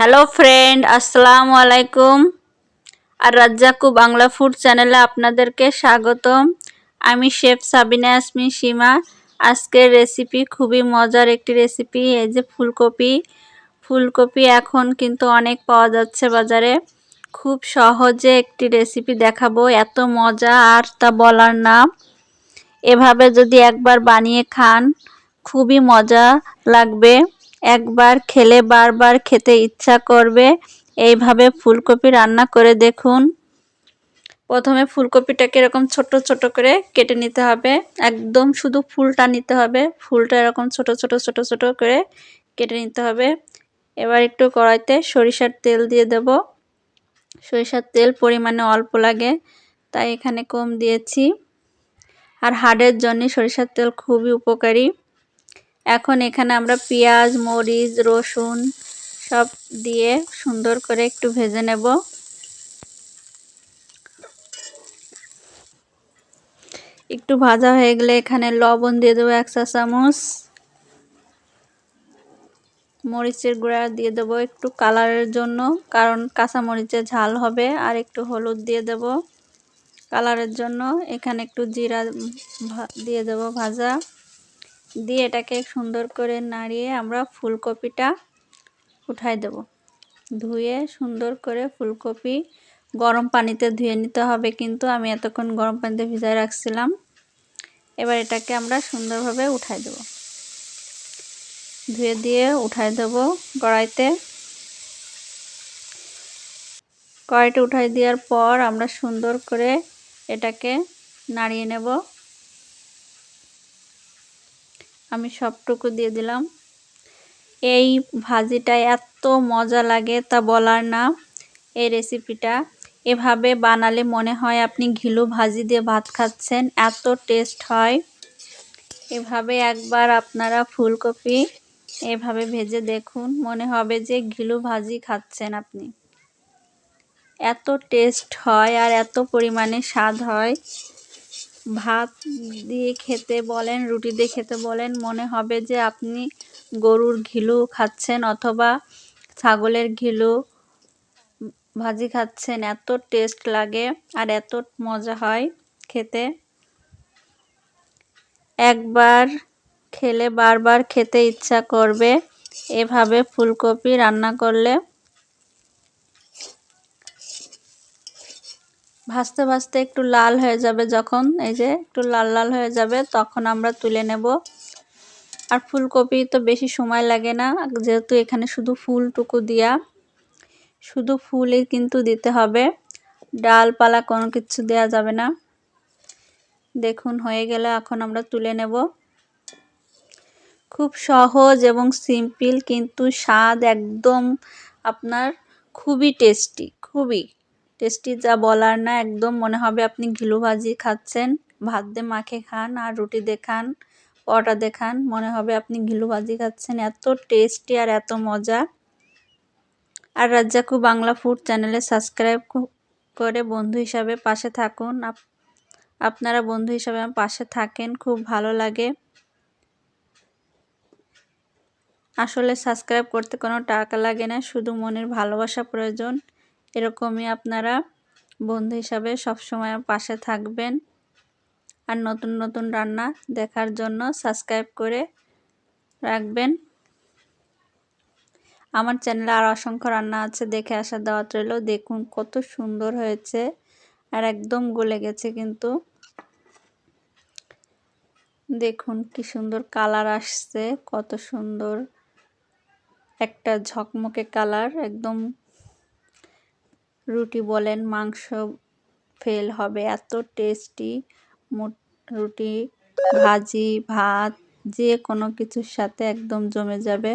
Hello friend আসসালামু আলাইকুম আর রাজ্জাকু বাংলা ফুড চ্যানেলে আপনাদেরকে স্বাগতম। আমি শেফ সাবিনা আসমি সীমা। আজকের রেসিপি খুবই মজার একটি রেসিপি এই যে ফুলকপি। ফুলকপি এখন কিন্তু অনেক পাওয়া যাচ্ছে বাজারে। খুব সহজে একটি রেসিপি দেখাবো। এত মজা, আর তা বলার না। এভাবে যদি একবার বানিয়ে খান, খুবই মজা লাগবে। একবার খেলে বারবার খেতে ইচ্ছা করবে। এইভাবে ফুলকপি রান্না করে দেখুন। প্রথমে ফুলকপিটাকে এরকম ছোট ছোট করে কেটে নিতে হবে। একদম শুধু ফুলটা নিতে হবে। ফুলটা এরকম ছোট ছোট ছোট ছোট করে কেটে নিতে হবে। এবার একটু কড়াইতে সরিষার তেল দিয়ে দেব। সরিষার তেল পরিমাণে অল্প লাগে, তাই এখানে কম দিয়েছি। আর হাড়ের জন্য সরিষার তেল খুবই উপকারী। এখন এখানে আমরা পেঁয়াজ, মরিচ, রসুন সব দিয়ে সুন্দর করে একটু ভেজে নেব। একটু ভাজা হয়ে গেলে এখানে লবণ দিয়ে দেবো এক চা চামচ। মরিচের গুঁড়া দিয়ে দেবো একটু কালারের জন্য, কারণ কাঁচা মরিচের ঝাল হবে। আর একটু হলুদ দিয়ে দেব কালারের জন্য। এখানে একটু জিরা দিয়ে দেব ভাজা। দিয়ে এটাকে সুন্দর করে নাড়িয়ে আমরা ফুলকপিটা উঠাই দেব। ধুয়ে সুন্দর করে ফুলকপি গরম পানিতে ধুয়ে নিতে হবে কিন্তু আমি এতক্ষণ গরম পানিতে ভিজায় রাখছিলাম। এবার এটাকে আমরা সুন্দরভাবে উঠাই দেব। ধুয়ে দিয়ে উঠাই দেব কড়াইতে। কড়াইতে উঠাই দেওয়ার পর আমরা সুন্দর করে এটাকে নাড়িয়ে নেব। আমি সবটুকু দিয়ে দিলাম। এই ভাজিটা এত মজা লাগে তা বলার না। এই রেসিপিটা এভাবে বানালে মনে হয় আপনি ঘিলু ভাজি দিয়ে ভাত খাচ্ছেন, এত টেস্ট হয়। এভাবে একবার আপনারা ফুলকপি এভাবে ভেজে দেখুন, মনে হবে যে ঘিলু ভাজি খাচ্ছেন আপনি। এত টেস্ট হয় আর এত পরিমাণে স্বাদ হয়। ভাত দিয়ে খেতে বলেন, রুটি দিয়ে খেতে বলেন, মনে হবে যে আপনি গরুর ঘিলু খাচ্ছেন অথবা ছাগলের ঘিলু ভাজি খাচ্ছেন। এত টেস্ট লাগে আর এত মজা হয় খেতে। একবার খেলে বারবার খেতে ইচ্ছা করবে। এভাবে ফুলকপি রান্না করলে ভাজতে ভাজতে একটু লাল হয়ে যাবে যখন, এই যে একটু লাল লাল হয়ে যাবে, তখন আমরা তুলে নেব। আর ফুলকপি তো বেশি সময় লাগে না, যেহেতু এখানে শুধু ফুলটুকু দিয়া, শুধু ফুলই কিন্তু দিতে হবে। ডালপালা কোনো কিছু দেয়া যাবে না। দেখুন, হয়ে গেলে, এখন আমরা তুলে নেব। খুব সহজ এবং সিম্পল, কিন্তু স্বাদ একদম আপনার খুবই টেস্টি, খুবই। টেস্টি যা বলার না, একদম মনে হবে আপনি ঘিলু ভাজি খাচ্ছেন। ভাত দিয়ে মাখে খান আর রুটি দিয়ে খান, পরোটা দিয়ে খান, মনে হবে আপনি ঘিলু ভাজি খাচ্ছেন। এত টেস্টি আর এত মজা। আর রাজ্জাকু বাংলা ফুড চ্যানেলে সাবস্ক্রাইব করে বন্ধু হিসাবে পাশে থাকুন। আপনারা বন্ধু হিসাবে আমার পাশে থাকেন, খুব ভালো লাগে। আসলে সাবস্ক্রাইব করতে কোনো টাকা লাগে না, শুধু মনের ভালোবাসা প্রয়োজন। এরকমই আপনারা বন্ধু হিসাবে সবসময় পাশে থাকবেন। আর নতুন নতুন রান্না দেখার জন্য সাবস্ক্রাইব করে রাখবেন। আমার চ্যানেলে আর অসংখ্য রান্না আছে, দেখে আসা দেওয়া রইল। দেখুন কত সুন্দর হয়েছে আর একদম গলে গেছে কিন্তু। দেখুন কি সুন্দর কালার আসছে, কত সুন্দর একটা ঝকমকে কালার, একদম রুটি বলেন, মাংস ফেল হবে। এত টেস্টি রুটি, ভাজি, ভাত, যে কোনো কিছুর সাথে একদম জমে যাবে।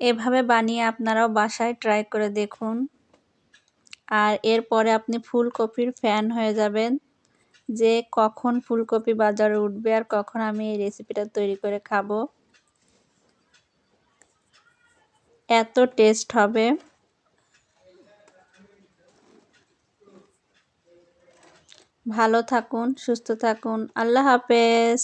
এভাবে বানিয়ে আপনারাও বাসায় ট্রাই করে দেখুন। আর এরপরে আপনি ফুলকপির ফ্যান হয়ে যাবেন যে কখন ফুলকপি বাজারে উঠবে আর কখন আমি এই রেসিপিটা তৈরি করে খাব। এত টেস্ট হবে। ভালো থাকুন সুস্থ থাকুন। আল্লাহ হাফেজ।